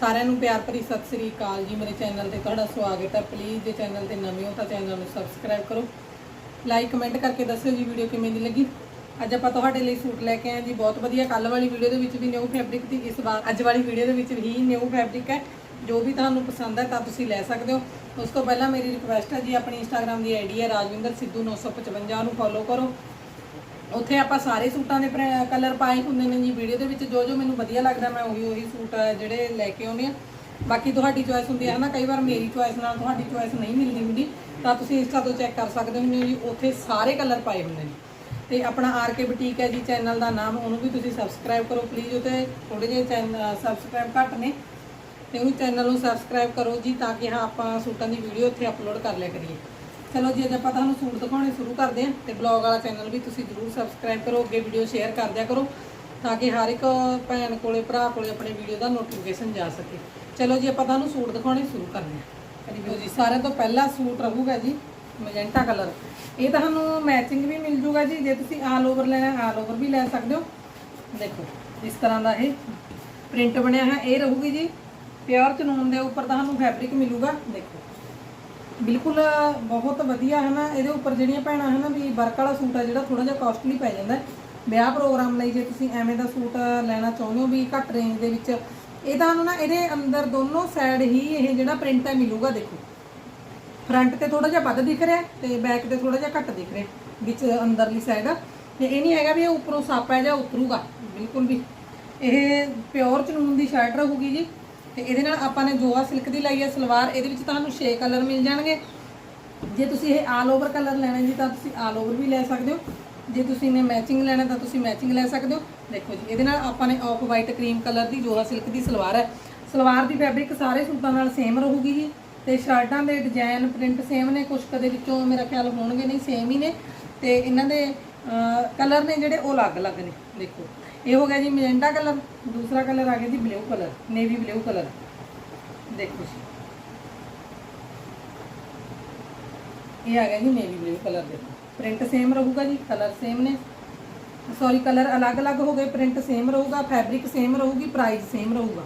ਸਾਰਿਆਂ ਨੂੰ ਪਿਆਰ ਭਰੀ ਸਤਿ ਸ੍ਰੀ ਅਕਾਲ ਜੀ। ਮੇਰੇ ਚੈਨਲ ਤੇ ਤੁਹਾਡਾ ਸਵਾਗਤ ਹੈ। ਪਲੀਜ਼ ਜੇ ਚੈਨਲ ਤੇ ਨਵੇਂ ਹੋ ਤਾਂ ਚੈਨਲ ਨੂੰ ਸਬਸਕ੍ਰਾਈਬ ਕਰੋ। ਲਾਈਕ ਕਮੈਂਟ ਕਰਕੇ ਦੱਸਿਓ ਜੀ ਵੀਡੀਓ ਕਿਵੇਂ ਦੀ ਲੱਗੀ। ਅੱਜ ਆਪਾਂ ਤੁਹਾਡੇ ਲਈ ਸੂਟ ਲੈ ਕੇ ਆਏ ਜੀ। ਬਹੁਤ ਵਧੀਆ। ਕੱਲ ਵਾਲੀ ਵੀਡੀਓ ਦੇ ਵਿੱਚ ਵੀ ਨਿਊ ਫੈਬਰਿਕ ਦੀ ਇਸ ਵਾਰ ਅੱਜ ਵਾਲੀ ਵੀਡੀਓ ਦੇ ਵਿੱਚ ਵੀ ਨਿਊ ਫੈਬਰਿਕ ਹੈ। ਜੋ ਵੀ ਤੁਹਾਨੂੰ ਪਸੰਦ ਹੈ ਤਾਂ ਤੁਸੀਂ ਲੈ ਸਕਦੇ ਹੋ। ਉਸ ਤੋਂ ਪਹਿਲਾਂ ਮੇਰੀ ਰਿਕੁਐਸਟ ਹੈ ਜੀ, ਆਪਣੀ ਇੰਸਟਾਗ੍ਰam ਦੀ ਆਈਡੀ ਹੈ ਰਾਜਵਿੰਦਰ ਸਿੱਧੂ 955 ਨੂੰ ਫੋਲੋ ਕਰੋ। ਉੱਥੇ ਆਪਾਂ ਸਾਰੇ ਸੂਟਾਂ ਦੇ ਕਲਰ ਪਾਏ ਹੁੰਦੇ ਨੇ ਜੀ ਵੀਡੀਓ ਦੇ ਵਿੱਚ ਜੋ ਜੋ ਮੈਨੂੰ ਵਧੀਆ ਲੱਗਦਾ ਮੈਂ ਉਹੀ ਉਹੀ ਸੂਟ ਜਿਹੜੇ ਲੈ ਕੇ ਆਉਂਦੀ ਆ। ਬਾਕੀ ਤੁਹਾਡੀ ਚੋਇਸ ਹੁੰਦੀ ਹੈ ਨਾ ਕਈ ਵਾਰ ਮੇਰੀ ਚੋਇਸ ਨਾਲ ਤੁਹਾਡੀ ਚੋਇਸ ਨਹੀਂ ਮਿਲਦੀ ਹੁੰਦੀ, ਤਾਂ ਤੁਸੀਂ ਇੰਸਟਾ ਤੋਂ ਚੈੱਕ ਕਰ ਸਕਦੇ ਹੋ ਜੀ, ਉੱਥੇ ਸਾਰੇ ਕਲਰ ਪਾਏ ਹੁੰਦੇ ਨੇ। ਤੇ ਆਪਣਾ ਆਰ ਕੇ ਬੁਟੀਕ ਹੈ ਜੀ ਚੈਨਲ ਦਾ ਨਾਮ, ਉਹਨੂੰ ਵੀ ਤੁਸੀਂ ਸਬਸਕ੍ਰਾਈਬ ਕਰੋ ਪਲੀਜ਼ ਉੱਤੇ ਥੋੜੇ ਜਿਹੇ ਚੈਨਲ ਸਬਸਕ੍ਰਾਈਬ ਘੱਟ ਨੇ। ਤੇ ਉਹ ਚੈਨਲ ਨੂੰ ਸਬਸਕ੍ਰਾਈਬ ਕਰੋ ਜੀ, ਤਾਂ ਕਿ ਹਾਂ, ਆਪਾਂ ਸੂਟਾਂ ਦੀ ਵੀਡੀਓ ਉੱਥੇ ਅਪਲੋਡ ਕਰ ਲਿਆ ਕਰੀਏ। ਚਲੋ ਜੀ, ਅੱਜ ਆਪਾਂ ਤੁਹਾਨੂੰ ਸੂਟ ਦਿਖਾਉਣੇ ਸ਼ੁਰੂ ਕਰਦੇ ਹਾਂ ਤੇ ਬਲੌਗ ਵਾਲਾ ਚੈਨਲ ਵੀ ਤੁਸੀਂ ਜਰੂਰ ਸਬਸਕ੍ਰਾਈਬ ਕਰੋ, ਅੱਗੇ ਵੀਡੀਓ ਸ਼ੇਅਰ ਕਰ ਦਿਆ ਕਰੋ, ਤਾਂ ਕਿ ਹਰ ਇੱਕ ਭੈਣ ਕੋਲੇ, ਭਰਾ ਕੋਲੇ ਆਪਣੇ ਵੀਡੀਓ ਦਾ ਨੋਟੀਫਿਕੇਸ਼ਨ ਜਾ ਸਕੇ। ਚਲੋ ਜੀ, ਆਪਾਂ ਤੁਹਾਨੂੰ ਸੂਟ ਦਿਖਾਉਣੇ ਸ਼ੁਰੂ ਕਰਦੇ ਹਾਂ। ਕਰੀਓ ਜੀ, ਸਾਰਿਆਂ ਤੋਂ ਪਹਿਲਾ ਸੂਟ ਰਹੂਗਾ ਜੀ ਮੈਜੈਂਟਾ ਕਲਰ ਇਹ ਤੁਹਾਨੂੰ ਮੈਚਿੰਗ ਵੀ ਮਿਲ ਜੂਗਾ ਜੀ, ਜੇ ਤੁਸੀਂ ਆਲ ਓਵਰ ਲੈਣਾ ਆਲ ਓਵਰ ਵੀ ਲੈ ਸਕਦੇ ਹੋ। ਦੇਖੋ, ਇਸ ਤਰ੍ਹਾਂ ਦਾ ਇਹ ਪ੍ਰਿੰਟ ਬਣਿਆ ਹੈ ਇਹ ਰਹੂਗੀ ਜੀ ਪਿਓਰ ਚਨੂਨ ਦੇ ਉੱਪਰ ਤੁਹਾਨੂੰ ਫੈਬਰਿਕ ਮਿਲੂਗਾ। ਦੇਖੋ ਬਿਲਕੁਲ ਬਹੁਤ ਵਧੀਆ ਹੈ ਨਾ, ਇਹਦੇ ਉੱਪਰ ਜਿਹੜੀਆਂ ਭੈਣਾਂ ਹੈ ਨਾ ਵੀ ਵਰਕ ਵਾਲਾ ਸੂਟ ਆ ਜਿਹੜਾ ਥੋੜਾ ਜਿਹਾ ਕਾਸਟਲੀ ਪੈ ਜਾਂਦਾ ਵਿਆਹ ਪ੍ਰੋਗਰਾਮ ਲਈ ਜੇ ਤੁਸੀਂ ਐਵੇਂ ਦਾ ਸੂਟ ਲੈਣਾ ਚਾਹੁੰਦੇ ਹੋ ਵੀ ਘੱਟ ਰੇਂਜ ਦੇ ਵਿੱਚ, ਇਹ ਤੁਹਾਨੂੰ ਨਾ ਇਹਦੇ ਅੰਦਰ ਦੋਨੋਂ ਸਾਈਡ ਹੀ ਇਹ ਜਿਹੜਾ ਪ੍ਰਿੰਟ ਹੈ ਮਿਲੂਗਾ ਦੇਖੋ। ਫਰੰਟ ਤੇ ਥੋੜਾ ਜਿਹਾ ਵੱਧ ਦਿਖ ਰਿਹਾ ਤੇ ਬੈਕ ਤੇ ਥੋੜਾ ਜਿਹਾ ਘੱਟ ਦਿਖ ਰਿਹਾ ਵਿੱਚ ਅੰਦਰਲੀ ਸਾਈਡ ਤੇ ਇਹ ਨਹੀਂ ਹੈਗਾ ਵੀ ਇਹ ਉੱਪਰੋਂ ਸਾਪਾ ਜਾਂ ਉਤਰੂਗਾ, ਬਿਲਕੁਲ ਵੀ। ਇਹ ਪਿਓਰ ਚਨੂਨ ਦੀ ਸ਼ਰਟ ਰਹੂਗੀ ਜੀ। ਤੇ ਇਹਦੇ ਨਾਲ ਆਪਾਂ ਨੇ ਜੋਆ ਸਿਲਕ ਦੀ ਲਾਈ ਹੈ ਸਲਵਾਰ, ਇਹਦੇ ਵਿੱਚ ਤੁਹਾਨੂੰ 6 ਕਲਰ ਮਿਲ ਜਾਣਗੇ। ਜੇ ਤੁਸੀਂ ਇਹ ਆਲ ਓਵਰ ਕਲਰ ਲੈਣਾ ਜੀ, ਤਾਂ ਤੁਸੀਂ ਆਲ ਓਵਰ ਵੀ ਲੈ ਸਕਦੇ ਹੋ। ਜੇ ਤੁਸੀਂ ਨੇ ਮੈਚਿੰਗ ਲੈਣਾ, ਤਾਂ ਤੁਸੀਂ ਮੈਚਿੰਗ ਲੈ ਸਕਦੇ ਹੋ। ਦੇਖੋ ਜੀ, ਇਹਦੇ ਨਾਲ ਆਪਾਂ ਨੇ ਆਫ ਵਾਈਟ ਕਰੀਮ ਕਲਰ ਦੀ ਜੋਹਾ ਸਿਲਕ ਦੀ ਸਲਵਾਰ ਹੈ। ਸਲਵਾਰ ਦੀ ਫੈਬਰਿਕ ਸਾਰੇ ਸੂਟਾਂ ਨਾਲ ਸੇਮ ਰਹੂਗੀ ਜੀ। ਤੇ ਸ਼ਰਟਾਂ ਦੇ ਡਿਜ਼ਾਈਨ ਪ੍ਰਿੰਟ ਸੇਮ ਨੇ ਕੁਝ ਕਦੇ ਵਿੱਚੋਂ ਮੇਰਾ ਖਿਆਲ ਹੋਣਗੇ ਨਹੀਂ ਸੇਮ ਹੀ ਨੇ। ਤੇ ਇਹਨਾਂ ਦੇ ਕਲਰ ਨੇ ਜਿਹੜੇ, ਉਹ ਅਲੱਗ-ਅਲੱਗ ਨੇ, ਦੇਖੋ। ਇਹ ਹੋ ਗਿਆ ਜੀ ਮੈਜੈਂਟਾ ਕਲਰ ਦੂਸਰਾ ਕਲਰ ਆ ਗਿਆ ਜੀ blue colour navy blue colour ਦੇਖੋ ਜੀ। ਇਹ ਆ ਗਿਆ ਜੀ ਨੇਵੀ ਬਲੂ ਕਲਰ ਦੇਖੋ। ਪ੍ਰਿੰਟ ਸੇਮ ਰਹੂਗਾ ਜੀ ਕਲਰ ਸੇਮ ਨੇ। ਸੌਰੀ ਕਲਰ ਅਲੱਗ-ਅਲੱਗ ਹੋ ਗਏ ਪ੍ਰਿੰਟ ਸੇਮ ਰਹੂਗਾ ਫੈਬਰਿਕ ਸੇਮ ਰਹੂਗੀ ਪ੍ਰਾਈਸ ਸੇਮ ਰਹੂਗਾ।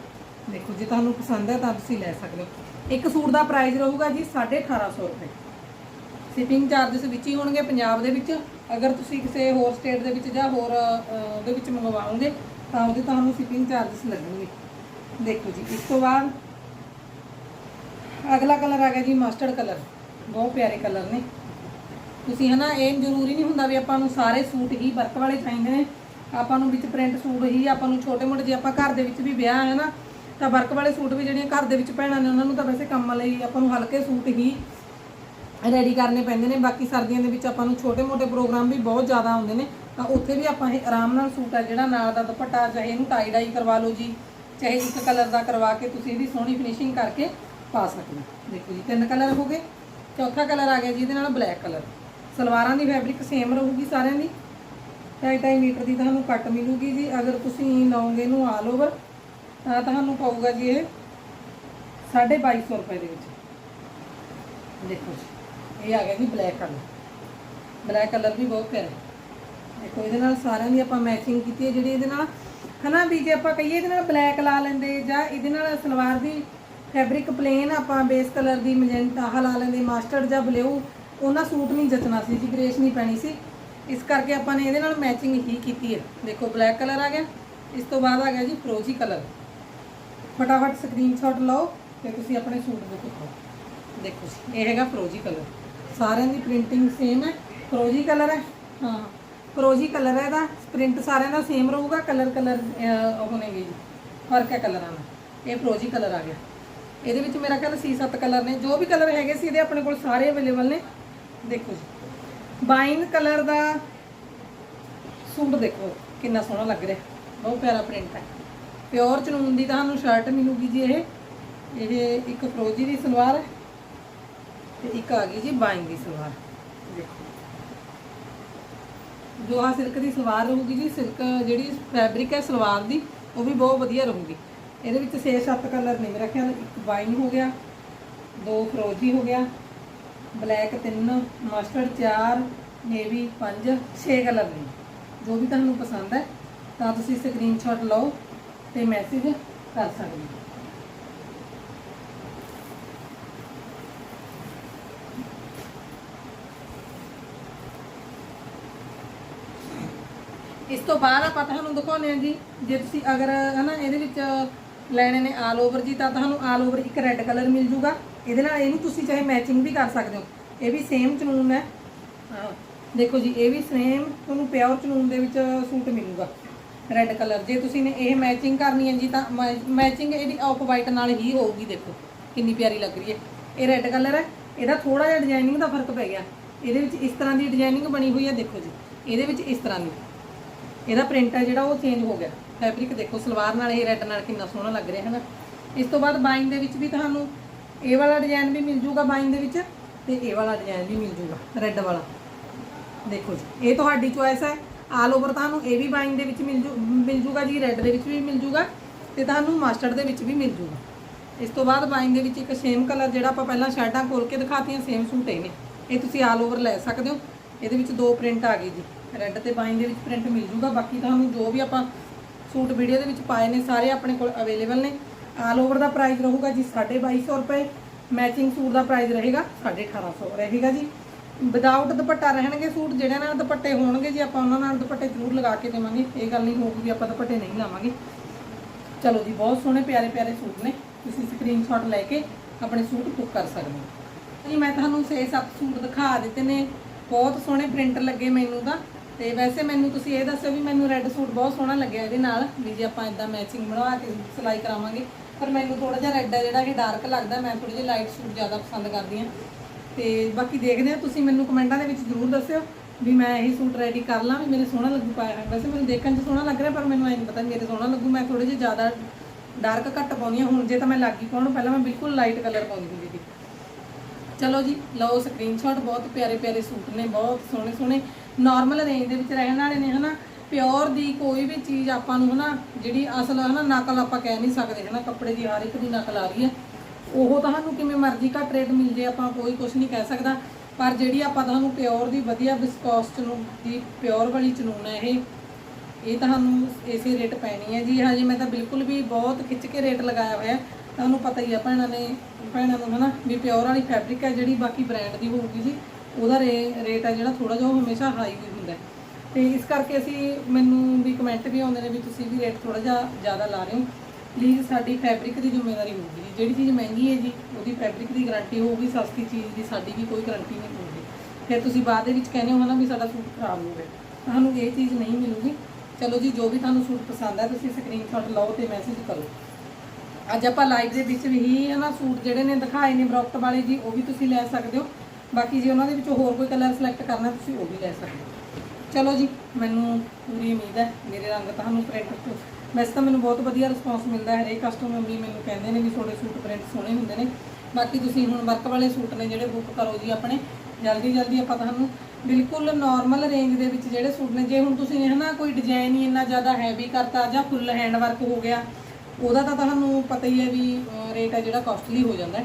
ਦੇਖੋ ਜੇ ਤੁਹਾਨੂੰ ਪਸੰਦ ਹੈ ਤਾਂ ਤੁਸੀਂ ਲੈ ਸਕਦੇ ਹੋ। ਇੱਕ ਸੂਟ ਦਾ ਪ੍ਰਾਈਸ ਰਹੂਗਾ ਜੀ 1850 ਰੁਪਏ। ਸ਼ਿਪਿੰਗ ਚਾਰजेस ਵਿੱਚ ਹੀ ਹੋਣਗੇ ਪੰਜਾਬ ਦੇ ਵਿੱਚ। ਅਗਰ ਤੁਸੀਂ ਕਿਸੇ ਹੋਰ ਸਟੇਟ ਦੇ ਵਿੱਚ ਜਾਂ ਹੋਰ ਅਹ, ਉਹਦੇ ਵਿੱਚ ਮੰਗਵਾਓਗੇ ਤਾਂ ਉਹਦੇ ਤੁਹਾਨੂੰ ਸ਼ਿਪਿੰਗ ਚਾਰजेस ਲੱਗਣਗੇ। ਦੇਖੋ ਜੀ ਇਸ ਤੋਂ ਬਾਅਦ ਅਗਲਾ ਕਲਰ ਆ ਗਿਆ ਜੀ ਮਸਟਰਡ ਕਲਰ ਬਹੁਤ ਪਿਆਰੇ ਕਲਰ ਨੇ। ਤੁਸੀਂ ਹਨਾ ਇਹ ਜ਼ਰੂਰੀ ਨਹੀਂ ਹੁੰਦਾ ਵੀ ਆਪਾਂ ਨੂੰ ਸਾਰੇ ਸੂਟ ਹੀ ਵਰਕ ਵਾਲੇ ਚਾਹੀਦੇ ਨੇ। ਆਪਾਂ ਨੂੰ ਵਿੱਚ ਪ੍ਰਿੰਟ ਸੂਟ ਹੀ ਆਪਾਂ ਨੂੰ ਛੋਟੇ ਮੋਟੇ ਜੇ ਆਪਾਂ ਘਰ ਦੇ ਵਿੱਚ ਵੀ ਵਿਆਹ ਹੈ ਨਾ ਤਾਂ ਵਰਕ ਵਾਲੇ ਸੂਟ ਵੀ ਜਿਹੜੀਆਂ ਘਰ ਦੇ ਵਿੱਚ ਭੈਣਾਂ ਨੇ ਉਹਨਾਂ ਨੂੰ ਤਾਂ ਵੈਸੇ ਕੰਮ ਲਈ ਆਪਾਂ ਨੂੰ ਹਲਕੇ ਸੂਟ ਹੀ ਰੈਡੀ ਕਰਨੇ ਪੈਂਦੇ ਨੇ। ਬਾਕੀ ਸਰਦੀਆਂ ਦੇ ਵਿੱਚ ਆਪਾਂ ਨੂੰ ਛੋਟੇ ਮੋਟੇ ਪ੍ਰੋਗਰਾਮ ਵੀ ਬਹੁਤ ਜ਼ਿਆਦਾ ਆਉਂਦੇ ਨੇ। ਤਾਂ ਉੱਥੇ ਵੀ ਆਪਾਂ ਇਹ ਆਰਾਮ ਨਾਲ ਸੂਟ ਹੈ ਜਿਹੜਾ ਨਾਲ ਦਾ ਦੁਪੱਟਾ, ਚਾਹੇ ਇਹਨੂੰ ਟਾਈ ਡਾਈ ਕਰਵਾ ਲਓ ਜੀ, ਚਾਹੇ ਇੱਕ ਕਲਰ ਦਾ ਕਰਵਾ ਕੇ ਤੁਸੀਂ ਇਹਦੀ ਸੋਹਣੀ ਫਿਨਿਸ਼ਿੰਗ ਕਰਕੇ ਪਾ ਸਕਦੇ ਹੋ। ਦੇਖੋ ਜੀ, ਤਿੰਨ ਕਲਰ ਹੋ ਗਏ। ਚੌਥਾ ਕਲਰ ਆ ਗਿਆ ਜੀ, ਇਹਦੇ ਨਾਲ ਬਲੈਕ ਕਲਰ ਸਲਵਾਰਾਂ ਦੀ ਫੈਬਰਿਕ ਸੇਮ ਰਹੂਗੀ ਸਾਰਿਆਂ ਦੀ। ਢਾਈ ਢਾਈ ਮੀਟਰ ਦੀ ਤੁਹਾਨੂੰ ਕੱਟ ਮਿਲੂਗੀ ਜੀ। ਅਗਰ ਤੁਸੀਂ ਲਓਗੇ ਇਹਨੂੰ ਆਲ ਓਵਰ ਤਾਂ ਤੁਹਾਨੂੰ ਪਊਗਾ ਜੀ ਇਹ 2250 ਰੁਪਏ ਦੇ ਵਿੱਚ। ਦੇਖੋ ਜੀ। ਇਹ ਆ ਗਿਆ ਜੀ ਬਲੈਕ ਕਲਰ ਬਲੈਕ ਕਲਰ ਵੀ ਬਹੁਤ ਪਿਆਰਾ ਦੇਖੋ, ਇਹਦੇ ਨਾਲ ਸਾਰਿਆਂ ਦੀ ਆਪਾਂ ਮੈਚਿੰਗ ਕੀਤੀ ਹੈ, ਜਿਹੜੀ ਇਹਦੇ ਨਾਲ, ਹਨਾ ਵੀ ਜੇ ਆਪਾਂ ਕਹੀਏ ਇਹਦੇ ਨਾਲ ਬਲੈਕ ਲਾ ਲੈਂਦੇ ਜਾਂ ਇਹਦੇ ਨਾਲ ਸਲਵਾਰ ਦੀ ਫੈਬਰਿਕ ਪਲੇਨ ਆਪਾਂ ਬੇਸ ਕਲਰ ਦੀ ਮੈਜੈਂਟਾ ਆਹ ਲਾ ਲੈਂਦੇ ਮਾਸਟਰਡ ਜਾਂ ਬਲੂ ਉਹਨਾਂ ਸੂਟ ਨਹੀਂ ਜਚਣਾ ਸੀ ਜੀ ਗ੍ਰੇਸ ਨਹੀਂ ਪੈਣੀ ਸੀ। ਇਸ ਕਰਕੇ ਆਪਾਂ ਨੇ ਇਹਦੇ ਨਾਲ ਮੈਚਿੰਗ ਹੀ ਕੀਤੀ ਹੈ। ਦੇਖੋ ਬਲੈਕ ਕਲਰ ਆ ਗਿਆ। ਇਸ ਤੋਂ ਬਾਅਦ ਆ ਗਿਆ ਜੀ ਫਰੋਜੀ ਕਲਰ ਫਟਾਫਟ ਸਕਰੀਨਸ਼ਾਟ ਲਓ ਤੇ ਤੁਸੀਂ ਆਪਣੇ ਸੂਟ ਦੇ ਦੇਖੋ ਦੇਖੋ ਜੀ, ਇਹ ਹੈਗਾ ਫਰੋਜੀ ਕਲਰ ਸਾਰਿਆਂ ਦੀ ਪ੍ਰਿੰਟਿੰਗ ਸੇਮ ਹੈ। ਫਰੋਜੀ ਕਲਰ ਹੈ। ਹਾਂ, ਫਰੋਜੀ ਕਲਰ ਹੈ ਇਹਦਾ। ਪ੍ਰਿੰਟ ਸਾਰਿਆਂ ਦਾ ਸੇਮ ਰਹੂਗਾ। ਕਲਰ ਕਲਰ ਹੋਣਗੇ ਜੀ। ਫ਼ਰਕ ਹੈ ਕਲਰਾਂ ਦਾ ਇਹ ਫਰੋਜੀ ਕਲਰ ਆ ਗਿਆ। ਇਹਦੇ ਵਿੱਚ ਮੇਰਾ ਖਿਆਲ 6-7 ਕਲਰ ਨੇ। ਜੋ ਵੀ ਕਲਰ ਹੈਗੇ ਸੀ ਇਹਦੇ ਆਪਣੇ ਕੋਲ ਸਾਰੇ ਅਵੇਲੇਬਲ ਨੇ। ਦੇਖੋ ਜੀ। ਬਾਈਨ ਕਲਰ ਦਾ ਸੂਟ ਦੇਖੋ। ਕਿੰਨਾ ਸੋਹਣਾ ਲੱਗ ਰਿਹਾ। ਬਹੁਤ ਪਿਆਰਾ ਪ੍ਰਿੰਟ ਹੈ। ਪਿਓਰ ਚਨੂਨ ਦੀ ਤੁਹਾਨੂੰ ਸ਼ਰਟ ਮਿਲੂਗੀ ਜੀ ਇਹ। ਇਹ ਇੱਕ ਫਰੋਜੀ ਦੀ ਸਲਵਾਰ ਹੈ। ਤੇ ਇੱਕ ਆ ਗਈ ਜੀ ਬਾਈਨ ਦੀ ਸਲਵਾਰ। ਦੇਖੋ। ਜੋ ਆ ਸਿਲਕ ਦੀ ਸਲਵਾਰ ਰਹੂਗੀ ਜੀ, ਸਿਲਕ ਜਿਹੜੀ ਫੈਬਰਿਕ ਹੈ ਸਲਵਾਰ ਦੀ, ਉਹ ਵੀ ਬਹੁਤ ਵਧੀਆ ਰਹੂਗੀ। ਇਹਦੇ ਵਿੱਚ 6-7 ਕਲਰ ਨੇ ਮੇਰਾ ਖਿਆਲ ਇੱਕ ਵਾਈਨ ਹੋ ਗਿਆ, ਦੋ ਫਰੋਜੀ ਹੋ ਗਿਆ ਬਲੈਕ ਤਿੰਨ ਮਸਟਰਡ ਚਾਰ ਨੇਵੀ ਪੰਜ 6 ਕਲਰ ਨੇ। ਜੋ ਵੀ ਤੁਹਾਨੂੰ ਪਸੰਦ ਹੈ, ਤਾਂ ਤੁਸੀਂ ਸਕਰੀਨਸ਼ਾਟ ਲਓ ਤੇ ਮੈਸੇਜ ਕਰ ਸਕਦੇ ਹੋ। ਇਸ ਤੋਂ ਬਾਅਦ ਆਪਾਂ ਤੁਹਾਨੂੰ ਦਿਖਾਉਂਦੇ ਹਾਂ ਜੀ, ਜੇ ਤੁਸੀਂ ਅਗਰ, ਹਨਾ, ਇਹਦੇ ਵਿੱਚ ਲੈਣੇ ਨੇ ਆਲ ਓਵਰ ਜੀ, ਤਾਂ ਤੁਹਾਨੂੰ ਆਲ ਓਵਰ ਇੱਕ ਰੈੱਡ ਕਲਰ ਮਿਲ ਜੂਗਾ। ਇਹਦੇ ਨਾਲ ਇਹਨੂੰ ਤੁਸੀਂ ਚਾਹੇ ਮੈਚਿੰਗ ਵੀ ਕਰ ਸਕਦੇ ਹੋ। ਇਹ ਵੀ ਸੇਮ ਚਨੂਨ ਹੈ। ਦੇਖੋ ਜੀ, ਇਹ ਵੀ ਸੇਮ ਤੁਹਾਨੂੰ ਪਿਓਰ ਚਨੂਨ ਦੇ ਵਿੱਚ ਸੂਟ ਮਿਲੂਗਾ। ਰੈੱਡ ਕਲਰ ਜੇ ਤੁਸੀਂ ਨੇ ਇਹ ਮੈਚਿੰਗ ਕਰਨੀ ਹੈ ਜੀ, ਤਾਂ ਮੈਚਿੰਗ ਇਹਦੀ ਆਫ ਵਾਈਟ ਨਾਲ ਹੀ ਹੋਊਗੀ, ਦੇਖੋ, ਕਿੰਨੀ ਪਿਆਰੀ ਲੱਗ ਰਹੀ ਹੈ। ਇਹ ਰੈੱਡ ਕਲਰ ਹੈ। ਇਹਦਾ ਥੋੜਾ ਜਿਹਾ ਡਿਜ਼ਾਈਨਿੰਗ ਦਾ ਫ਼ਰਕ ਪੈ ਗਿਆ। ਇਹਦੇ ਵਿੱਚ ਇਸ ਤਰ੍ਹਾਂ ਦੀ ਡਿਜ਼ਾਈਨਿੰਗ ਬਣੀ ਹੋਈ ਹੈ, ਦੇਖੋ ਜੀ। ਇਹਦੇ ਵਿੱਚ ਇਸ ਤਰ੍ਹਾਂ ਦੀ। ਇਹਦਾ ਪ੍ਰਿੰਟ ਹੈ ਜਿਹੜਾ, ਉਹ ਚੇਂਜ ਹੋ ਗਿਆ। ਫੈਬਰਿਕ ਦੇਖੋ, ਸਲਵਾਰ ਨਾਲ ਇਹ ਰੈੱਡ ਨਾਲ ਕਿੰਨਾ ਸੋਹਣਾ ਲੱਗ ਰਿਹਾ ਹੈ ਨਾ ਇਸ ਤੋਂ ਬਾਅਦ ਬਾਈਂਗ ਦੇ ਵਿੱਚ ਵੀ ਤੁਹਾਨੂੰ ਇਹ ਵਾਲਾ ਡਿਜ਼ਾਈਨ ਵੀ ਮਿਲ ਜੂਗਾ ਬਾਈਂਗ ਦੇ ਵਿੱਚ, ਤੇ ਇਹ ਵਾਲਾ ਡਿਜ਼ਾਈਨ ਵੀ ਮਿਲ ਜੂਗਾ ਰੈੱਡ ਵਾਲਾ। ਦੇਖੋ ਜੀ, ਇਹ ਤੁਹਾਡੀ ਚੋਇਸ ਹੈ। ਆਲ ਓਵਰ ਤੁਹਾਨੂੰ ਇਹ ਵੀ ਬਾਈਂਗ ਦੇ ਵਿੱਚ ਮਿਲ ਜੂ, ਮਿਲ ਜੂਗਾ ਜੀ ਰੈੱਡ ਦੇ ਵਿੱਚ ਵੀ ਮਿਲ ਜੂਗਾ, ਤੇ ਤੁਹਾਨੂੰ ਮਾਸਟਰਡ ਦੇ ਵਿੱਚ ਵੀ ਮਿਲ ਜੂਗਾ। ਇਸ ਤੋਂ ਬਾਅਦ ਬਾਈਂਗ ਦੇ ਵਿੱਚ ਇੱਕ ਸੇਮ ਕਲਰ ਜਿਹੜਾ ਆਪਾਂ ਪਹਿਲਾਂ ਸ਼ਰਟਾਂ ਖੋਲ ਕੇ ਦਿਖਾਤੀਆਂ ਸੇਮ ਸੂਟ ਇਹ। ਨੇ ਇਹ ਤੁਸੀਂ ਆਲ ਓਵਰ ਲੈ ਸਕਦੇ ਹੋ। ਇਹਦੇ ਵਿੱਚ ਦੋ ਪ੍ਰਿੰਟ ਆ ਗਏ ਜੀ। ਰੈੱਡ ਤੇ ਬਾਈਨ ਦੇ ਵਿੱਚ ਪ੍ਰਿੰਟ ਮਿਲ ਜੂਗਾ। ਬਾਕੀ ਤੁਹਾਨੂੰ ਜੋ ਵੀ ਆਪਾਂ ਸੂਟ ਵੀਡੀਓ ਦੇ ਵਿੱਚ ਪਾਏ ਨੇ, ਸਾਰੇ ਆਪਣੇ ਕੋਲ ਅਵੇਲੇਬਲ ਨੇ। ਆਲ ਓਵਰ ਦਾ ਪ੍ਰਾਈਸ ਰਹੂਗਾ ਜੀ 2250 ਰੁਪਏ। ਮੈਚਿੰਗ ਸੂਟ ਦਾ ਪ੍ਰਾਈਸ ਰਹੇਗਾ 1850 ਰਹੇਗਾ ਜੀ। ਵਿਦਆਊਟ ਦੁਪੱਟਾ ਰਹਿਣਗੇ ਸੂਟ, ਜਿਹੜੇ ਨਾਲ ਦੁਪੱਟੇ ਹੋਣਗੇ ਜੀ, ਆਪਾਂ ਉਹਨਾਂ ਨਾਲ ਦੁਪੱਟੇ ਜ਼ਰੂਰ ਲਗਾ ਕੇ ਦੇਵਾਂਗੇ। ਇਹ ਗੱਲ ਨਹੀਂ ਹੋਊਗੀ ਵੀ ਆਪਾਂ ਦੁਪੱਟੇ ਨਹੀਂ ਲਾਵਾਂਗੇ। ਚਲੋ ਜੀ, ਬਹੁਤ ਸੋਹਣੇ, ਪਿਆਰੇ ਪਿਆਰੇ ਸੂਟ ਨੇ। ਤੁਸੀਂ ਸਕਰੀਨਸ਼ਾਟ ਲੈ ਕੇ ਆਪਣੇ ਸੂਟ ਬੁੱਕ ਕਰ ਸਕਦੇ ਹੋ। ਜੀ, ਮੈਂ ਤੁਹਾਨੂੰ 6-7 ਸੂਟ ਦਿਖਾ ਦਿੱਤੇ ਨੇ। ਬਹੁਤ ਸੋਹਣੇ ਪ੍ਰਿੰਟ ਲੱਗੇ ਮੈਨੂੰ ਤਾਂ। ਤੇ ਵੈਸੇ ਮੈਨੂੰ ਤੁਸੀਂ ਇਹ ਦੱਸੋ ਵੀ ਮੈਨੂੰ ਰੈੱਡ ਸੂਟ ਬਹੁਤ ਸੋਹਣਾ ਲੱਗਿਆ ਇਹਦੇ ਨਾਲ, ਵੀ ਜੇ ਆਪਾਂ ਇਦਾਂ ਮੈਚਿੰਗ ਬਣਵਾ ਕੇ ਸਿਲਾਈ ਕਰਾਵਾਂਗੇ। ਪਰ ਮੈਨੂੰ ਥੋੜਾ ਜਿਹਾ ਰੈੱਡ ਹੈ ਜਿਹੜਾ, ਇਹ ਡਾਰਕ ਲੱਗਦਾ, ਮੈਂ ਥੋੜੀ ਜਿਹੀ ਲਾਈਟ ਸੂਟ ਜ਼ਿਆਦਾ ਪਸੰਦ ਕਰਦੀ ਹਾਂ। ਤੇ ਬਾਕੀ ਦੇਖਦੇ ਹਾਂ, ਤੁਸੀਂ ਮੈਨੂੰ ਕਮੈਂਟਾਂ ਦੇ ਵਿੱਚ ਜ਼ਰੂਰ ਦੱਸਿਓ ਵੀ ਮੈਂ ਇਹ ਸੂਟ ਰੈਡੀ ਕਰ ਲਾਂ, ਵੀ ਮੇਰੇ ਸੋਹਣਾ ਲੱਗੂ ਪਾਇਆ ਵੈਸੇ ਮੈਨੂੰ ਦੇਖਣ 'ਚ ਸੋਹਣਾ ਲੱਗ ਰਿਹਾ, ਪਰ ਮੈਨੂੰ ਐਂ ਨਹੀਂ ਪਤਾ ਮੇਰੇ ਸੋਹਣਾ ਲੱਗੂ। ਮੈਂ ਥੋੜੇ ਜਿਹੇ ਜ਼ਿਆਦਾ ਡਾਰਕ ਘੱਟ ਪਾਉਂਦੀ ਹਾਂ। ਹੁਣ ਜੇ ਤਾਂ ਮੈਂ ਲੱਗੀ ਪਾਉਣ, ਪਹਿਲਾਂ ਮੈਂ ਬਿਲਕੁਲ ਲਾਈਟ ਕਲਰ ਪਾਉਂਦੀ ਹੁੰਦੀ ਸੀ। ਚਲੋ ਜੀ, ਲਓ ਸਕਰੀਨਸ਼ਾਟ ਬਹੁਤ ਪਿਆਰੇ ਪਿਆਰੇ ਸੂਟ ਨੇ, ਬਹੁਤ ਸੋਹਣੇ ਸੋਹਣੇ ਨਾਰਮਲ ਰੇਂਜ ਦੇ ਵਿੱਚ ਰਹਿਣ ਵਾਲੇ ਨੇ, ਹਨਾ? ਪਿਓਰ ਦੀ ਕੋਈ ਵੀ ਚੀਜ਼ ਆਪਾਂ ਨੂੰ, ਹਨਾ, ਜਿਹੜੀ ਅਸਲ, ਹਨਾ, ਨਕਲ ਆਪਾਂ ਕਹਿ ਨਹੀਂ ਸਕਦੇ, ਹਨਾ, ਕੱਪੜੇ ਦੀ ਹਰ ਇੱਕ ਦੀ ਨਕਲ ਆ ਰਹੀ ਹੈ। ਉਹ ਤੁਹਾਨੂੰ ਕਿਵੇਂ ਮਰਜ਼ੀ ਘੱਟ ਰੇਟ ਮਿਲ ਜੇ, ਆਪਾਂ ਕੋਈ ਕੁਝ ਨਹੀਂ ਕਹਿ ਸਕਦਾ। ਪਰ ਜਿਹੜੀ ਆਪਾਂ ਤੁਹਾਨੂੰ ਪਿਓਰ ਦੀ ਵਧੀਆ ਵਿਸਕੋਸ ਚਨੂਨ ਦੀ ਪਿਓਰ ਵਾਲੀ ਚਨੂਨ ਹੈ ਇਹ ਇਹ ਤੁਹਾਨੂੰ ਇਸੇ ਰੇਟ ਪੈਣੀ ਹੈ ਜੀ। ਹਜੇ, ਮੈਂ ਤਾਂ ਬਿਲਕੁਲ ਵੀ ਬਹੁਤ ਖਿੱਚ ਕੇ ਰੇਟ ਲਗਾਇਆ ਹੋਇਆ ਤੁਹਾਨੂੰ ਪਤਾ ਹੀ ਆ, ਭੈਣਾਂ ਨੇ, ਭੈਣਾਂ ਨੂੰ, ਹਨਾ, ਵੀ ਪਿਓਰ ਵਾਲੀ ਫੈਬਰਿਕ ਹੈ ਜਿਹੜੀ ਬਾਕੀ ਬ੍ਰਾਂਡ ਦੀ ਹੋਊਗੀ ਜੀ। ਉਹਦਾ ਰੇਟ ਹੈ ਜਿਹੜਾ ਥੋੜਾ ਜਿਹਾ ਉਹ ਹਮੇਸ਼ਾ ਹਾਈ ਹੀ ਹੁੰਦਾ ਹੈ। ਤੇ ਇਸ ਕਰਕੇ ਅਸੀਂ ਮੈਨੂੰ ਵੀ ਕਮੈਂਟ ਵੀ ਆਉਂਦੇ ਨੇ ਵੀ ਤੁਸੀਂ ਵੀ ਰੇਟ ਥੋੜਾ ਜਿਹਾ ਜ਼ਿਆਦਾ ਲਾ ਰਹੇ ਹੋ। ਪਲੀਜ਼ ਸਾਡੀ ਫੈਬਰਿਕ ਦੀ ਜ਼ਿੰਮੇਵਾਰੀ ਹੋਊਗੀ ਜੀ। ਜਿਹੜੀ ਚੀਜ਼ ਮਹਿੰਗੀ ਹੈ ਜੀ, ਉਹਦੀ ਫੈਬਰਿਕ ਦੀ ਗਾਰੰਟੀ ਹੋਊਗੀ ਸਸਤੀ ਚੀਜ਼ ਦੀ ਸਾਡੀ ਵੀ ਕੋਈ ਗਾਰੰਟੀ ਨਹੀਂ ਹੋਊਗੀ। ਫਿਰ ਤੁਸੀਂ ਬਾਅਦ ਦੇ ਵਿੱਚ ਕਹਿੰਦੇ ਹੋ ਨਾ ਵੀ ਸਾਡਾ ਸੂਟ ਖਰਾਬ ਹੋ ਗਿਆ। ਤੁਹਾਨੂੰ ਇਹ ਚੀਜ਼ ਨਹੀਂ ਮਿਲੂਗੀ। ਚਲੋ ਜੀ, ਜੋ ਵੀ ਤੁਹਾਨੂੰ ਸੂਟ ਪਸੰਦ ਹੈ ਤੁਸੀਂ ਸਕਰੀਨਸ਼ਾਟ ਲਓ ਤੇ ਮੈਸੇਜ ਕਰੋ। ਅੱਜ ਆਪਾਂ ਲਾਈਵ ਦੇ ਵਿੱਚ ਵੀ ਹੈ ਨਾ ਸੂਟ ਜਿਹੜੇ ਨੇ ਦਿਖਾਏ ਨੇ ਬਰੋਕਟ ਵਾਲੇ ਜੀ, ਉਹ ਵੀ ਤੁਸੀਂ ਲੈ ਸਕਦੇ ਹੋ। ਬਾਕੀ ਜੇ ਉਹਨਾਂ ਦੇ ਵਿੱਚੋਂ ਹੋਰ ਕੋਈ ਕਲਰ ਸਿਲੈਕਟ ਕਰਨਾ ਤੁਸੀਂ ਉਹ ਵੀ ਲੈ ਸਕਦੇ ਹੋ। ਚਲੋ ਜੀ, ਮੈਨੂੰ ਪੂਰੀ ਉਮੀਦ ਹੈ, ਮੇਰੇ ਰੰਗ ਤੁਹਾਨੂੰ ਪ੍ਰਿੰਟ ਤੋਂ ਵੈਸੇ ਤਾਂ ਮੈਨੂੰ ਬਹੁਤ ਵਧੀਆ ਰਿਸਪੌਂਸ ਮਿਲਦਾ ਹੈ, ਹਰੇਕ ਕਸਟਮਰ ਵੀ ਮੈਨੂੰ ਕਹਿੰਦੇ ਨੇ ਵੀ ਤੁਹਾਡੇ ਸੂਟ ਪ੍ਰਿੰਟ ਸੋਹਣੇ ਹੁੰਦੇ ਨੇ। ਬਾਕੀ ਤੁਸੀਂ ਹੁਣ ਵਰਕ ਵਾਲੇ ਸੂਟ ਨੇ ਜਿਹੜੇ ਬੁੱਕ ਕਰੋ ਜੀ ਆਪਣੇ, ਜਲਦੀ ਜਲਦੀ ਆਪਾਂ ਤੁਹਾਨੂੰ ਬਿਲਕੁਲ ਨਾਰਮਲ ਰੇਂਜ ਦੇ ਵਿੱਚ ਜਿਹੜੇ ਸੂਟ ਨੇ, ਜੇ ਹੁਣ ਤੁਸੀਂ ਹੈ ਨਾ ਕੋਈ ਡਿਜ਼ਾਈਨ ਹੀ ਇੰਨਾ ਜ਼ਿਆਦਾ ਹੈਵੀ ਕਰਤਾ ਜਾਂ ਫੁੱਲ ਹੈਂਡ ਵਰਕ ਹੋ ਗਿਆ, ਉਹਦਾ ਤਾਂ ਤੁਹਾਨੂੰ ਪਤਾ ਹੀ ਹੈ ਵੀ ਰੇਟ ਹੈ ਜਿਹੜਾ ਕਾਸਟਲੀ ਹੋ ਜਾਂਦਾ ਹੈ।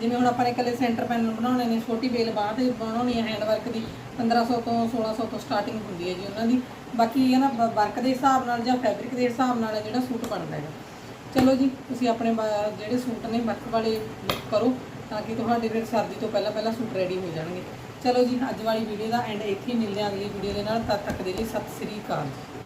ਜਿਵੇਂ ਹੁਣ ਆਪਾਂ ਨੇ ਇਕੱਲੇ ਸੈਂਟਰ ਪੈਨਲ ਬਣਾਉਣੇ ਨੇ, ਛੋਟੀ ਬੇਲ ਬਾਹਰ ਤੇ ਬਣਾਉਣੀ ਹੈ ਹੈਂਡ ਵਰਕ ਦੀ 1500 ਤੋਂ 1600 ਤੋਂ ਸਟਾਰਟਿੰਗ ਹੁੰਦੀ ਹੈ ਜੀ ਉਹਨਾਂ ਦੀ। ਬਾਕੀ ਇਹ ਨਾ ਵਰਕ ਦੇ ਹਿਸਾਬ ਨਾਲ ਜਾਂ ਫੈਬਰਿਕ ਦੇ ਹਿਸਾਬ ਨਾਲ ਜਿਹੜਾ ਸੂਟ ਬਣਦਾ ਹੈਗਾ। ਚਲੋ ਜੀ, ਤੁਸੀਂ ਆਪਣੇ ਬ- ਜਿਹੜੇ ਸੂਟ ਨੇ ਵਰਕ ਵਾਲੇ ਬੁੱਕ ਕਰੋ ਤਾਂ ਕਿ ਤੁਹਾਡੇ ਫਿਰ ਸਰਦੀ ਤੋਂ ਪਹਿਲਾਂ ਪਹਿਲਾਂ ਸੂਟ ਰੈਡੀ ਹੋ ਜਾਣਗੇ। ਚਲੋ ਜੀ, ਅੱਜ ਵਾਲੀ ਵੀਡੀਓ ਦਾ ਐਂਡ ਇੱਥੇ ਹੀ ਮਿਲਦੇ ਹਾਂ ਅਗਲੀ ਵੀਡੀਓ ਦੇ ਨਾਲ। ਤਦ ਤੱਕ ਦੇ ਲਈ ਸਤਿ ਸ੍ਰੀ ਅਕਾਲ।